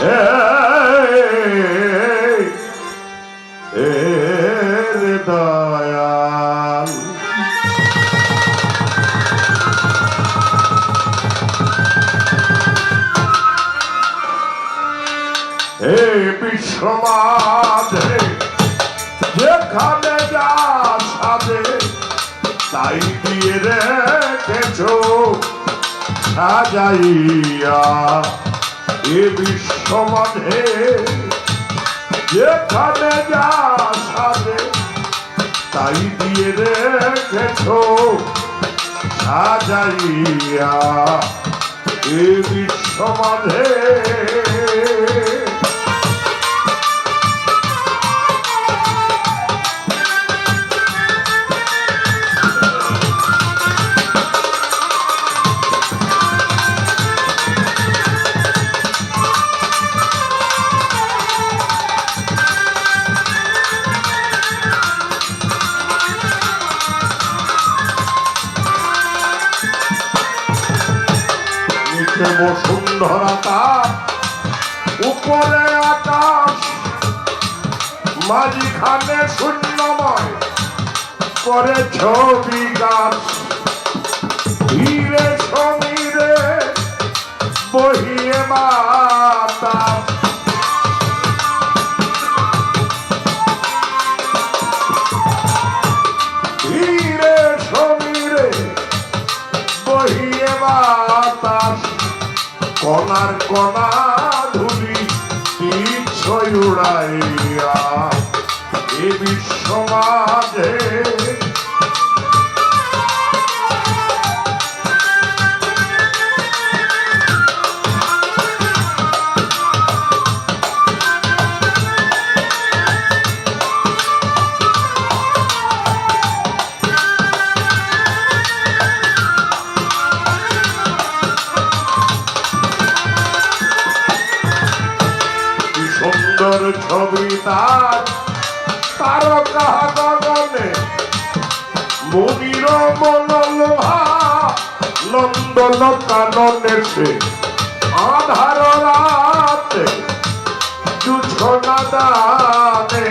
হে বিশ্বমাধে যেখানে যা সাজে তাই দিয়ে রেখেছ সাজাইয়া। এ বিশ্বমাধে যেখানে যা সাজে তাই দিয়ে রেখেছ সাজাইয়া। এ বিশ্বমাধে নিচে বসুন্ধরা তার উপরে আকাশ, মাঝিখানে শূন্যময় করে ছবি গাছ ধীরে সমীরে বহিয়ে বাতাস ধীরে সমীরে বহিয়ে বাতাস কণার কণা ধুলি ছয় উড়াইয়া এ বিশ্ব মাঝে সুন্দর ছবি তার তারকা গগনে মুনির মনোলোহা নন্দন কাননে সে। আধার রাতে জুছনা দানে।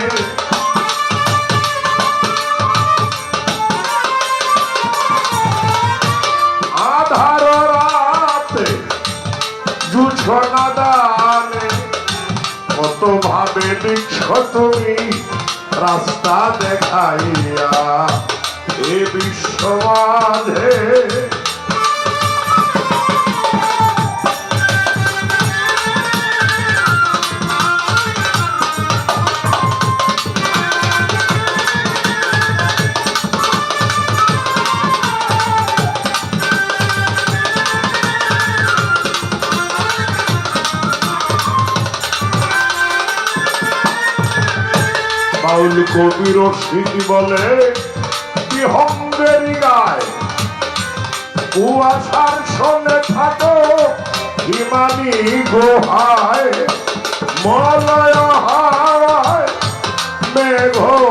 আধার রাতে জুছনা দানে। কত ভাবে লিখছ তুমি রাস্তা দেখাইয়া এ বিশ্বমাধে বাউল কবির স্মৃতি বলে, কি হঙ্গেরি গায়? কুয়াশার শোনে থাকো হিমানি গোহায়, মলয় হাওয়ায়, মেঘমালায়।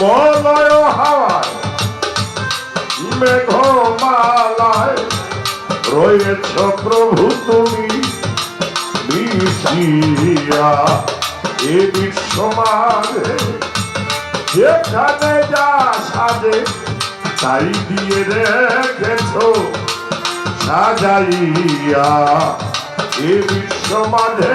মলয় হাওয়ায়, মেঘমালায়। রয়েছ প্রভু তুমি। মিশিয়া এ বিশ্বমাঝে যেখানে যা সাজে, তাই দিয়ে রেখেছ। সাজাইয়া এ বিশ্বমাঝে